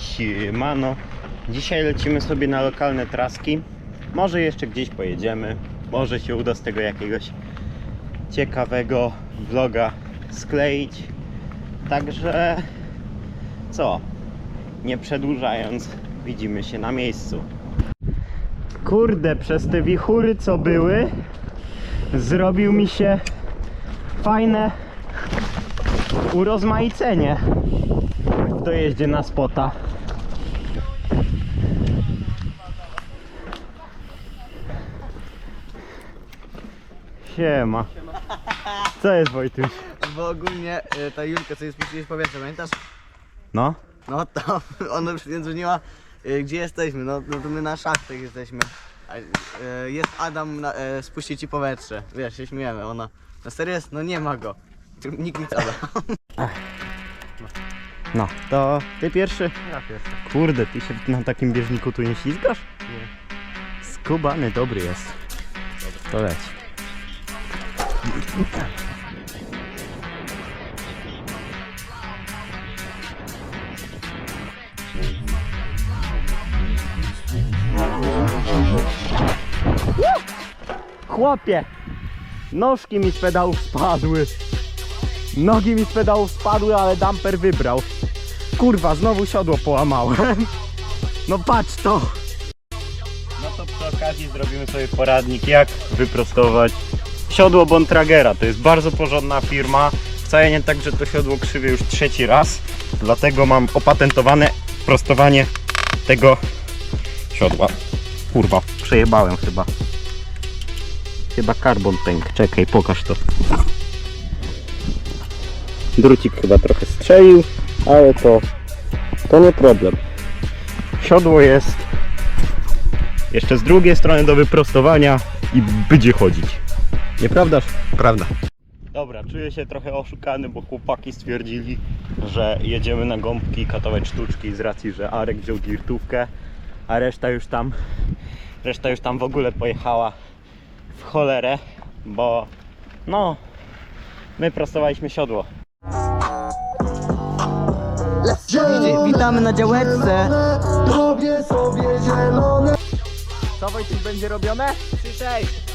Siemano. Dzisiaj lecimy sobie na lokalne traski. Może jeszcze gdzieś pojedziemy. Może się uda z tego jakiegoś ciekawego vloga skleić. Także co? Nie przedłużając, widzimy się na miejscu. Kurde, przez te wichury co były, zrobił mi się fajne urozmaicenie w dojeździe na spota. Siema. Co jest Wojtuś? Bo ogólnie y, ta Julka sobie spuściłeś powietrze, pamiętasz? No? No to ona przed dzwoniła, y, gdzie jesteśmy, no, no to my na szachtach jesteśmy. A, y, jest Adam, na, y, spuści ci powietrze, wiesz, się śmiejemy, ona, na serio jest? No nie ma go. Nikt nic Adam. No, to ty pierwszy? Ja pierwszy. Kurde, ty się na takim bieżniku tu nie ślizgasz? Nie. Skubany dobry jest. To leć. Chłopie! Nożki mi z pedałów spadły. Nogi mi z pedałów spadły, ale damper wybrał. Kurwa, znowu siodło połamałem. No patrz to! No to przy okazji zrobimy sobie poradnik, jak wyprostować siodło Bontragera. To jest bardzo porządna firma. Wcale nie tak, że to siodło krzywie już trzeci raz. Dlatego mam opatentowane prostowanie tego siodła. Kurwa, przejebałem chyba. Chyba carbon pęk. Czekaj, pokaż to. Drucik chyba trochę strzelił, ale to, to nie problem. Siodło jest jeszcze z drugiej strony do wyprostowania i będzie chodzić. Nieprawdaż? Prawda. Dobra, czuję się trochę oszukany, bo chłopaki stwierdzili, że jedziemy na gąbki katować sztuczki z racji, że Arek wziął dirtówkę, a reszta już tam reszta już tam w ogóle pojechała w cholerę, bo no my prostowaliśmy siodło. Witamy na działeczce. Robię sobie zielone Co Wojciech będzie robione? Przyszej.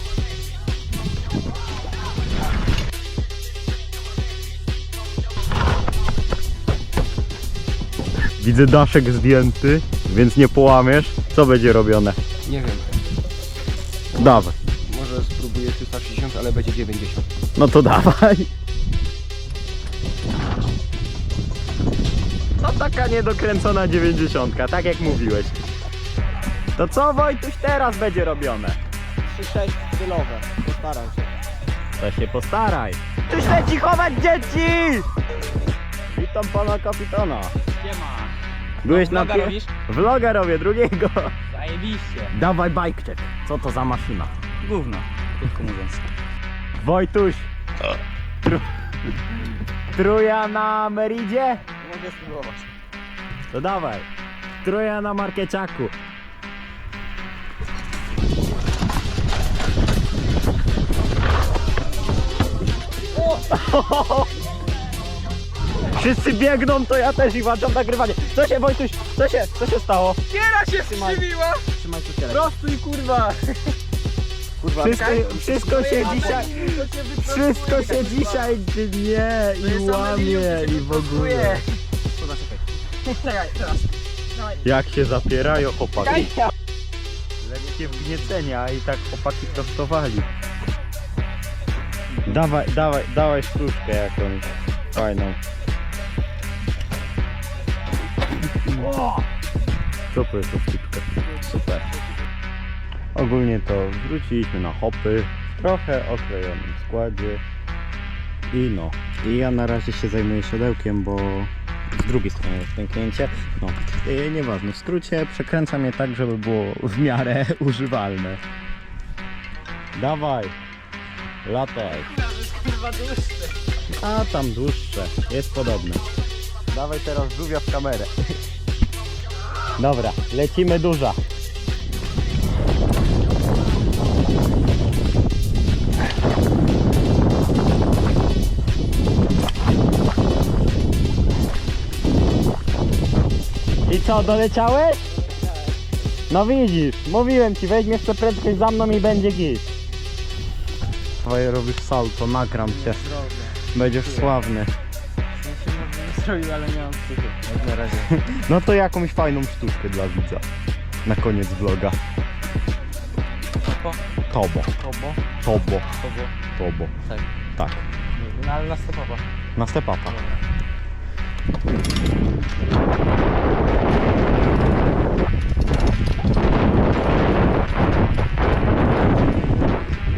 Widzę daszek zdjęty, więc nie połamiesz. Co będzie robione? Nie wiem, Dawaj. może spróbuję 360, ale będzie 90. No to dawaj. No taka niedokręcona 90, tak jak mówiłeś. To co Wojtuś teraz będzie robione? 3-6 stylowe, postaram się. To się postaraj. Czyś leci chować dzieci! Witam pana kapitana. Byłeś na Vloga pie... robisz? Vloga robię, drugiego. Zajebiście. Dawaj bike check. Co to za maszyna? Gówno, krótko mówiąc. Wojtuś. Tru... Truja na Meridzie? Mogę spróbować. To dawaj. Truja na Markieciaku. Wszyscy biegną, to ja też i włączam nagrywanie. Co się Wojtuś, co się, co się stało? Kiera się skrzywiła! Trzymaj tu kierę. Prostuj kurwa! Kurwa, Wszystko, wszystko się dzisiaj, wszystko się dzisiaj gnie i łamie i w ogóle. Kurwa, czekaj. Czekaj, teraz. Jak się zapierają chłopaki. Lekkie wgniecenia i tak chłopaki prostowali. Dawaj, dawaj, dawaj sztuczkę jakąś fajną. Za sztuczka? Super. Ogólnie to wróciliśmy na hopy w trochę oklejonym składzie. I no. I ja na razie się zajmuję siodełkiem, bo z drugiej strony jest pęknięcie. No, yy, nieważne. W skrócie przekręcam je tak, żeby było w miarę używalne. Dawaj. Lataj. A tam dłuższe. Jest podobne. Dawaj teraz żółwia w kamerę. Dobra, lecimy duża. I co, doleciałeś? No widzisz, mówiłem ci, weźmiesz tę prędkość za mną i będzie git. Twoje robisz salto, nagram cię. Będziesz sławny. Zrobił, ale nie mam. Na razie. No to jakąś fajną sztuczkę dla widza. Na koniec vloga. Tobo? Tobo. Tobo? Tobo. Tobo. Tobo. Tak. Tak. No ale na stepowa. Na stepapa.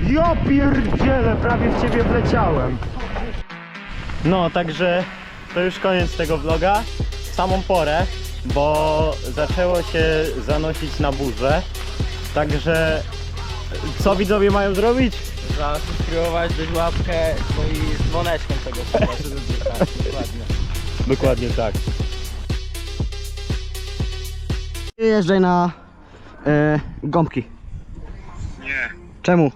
Ja pierdzielę, prawie w ciebie wleciałem. No, także to już koniec tego vloga. W samą porę, bo zaczęło się zanosić na burzę. Także co widzowie mają zrobić? Zasubskrybować, dać łapkę, no i z dzwoneczkiem tego chyba, żeby tak, dokładnie. Dokładnie tak. Jeżdżaj na e, gąbki. Nie, Czemu?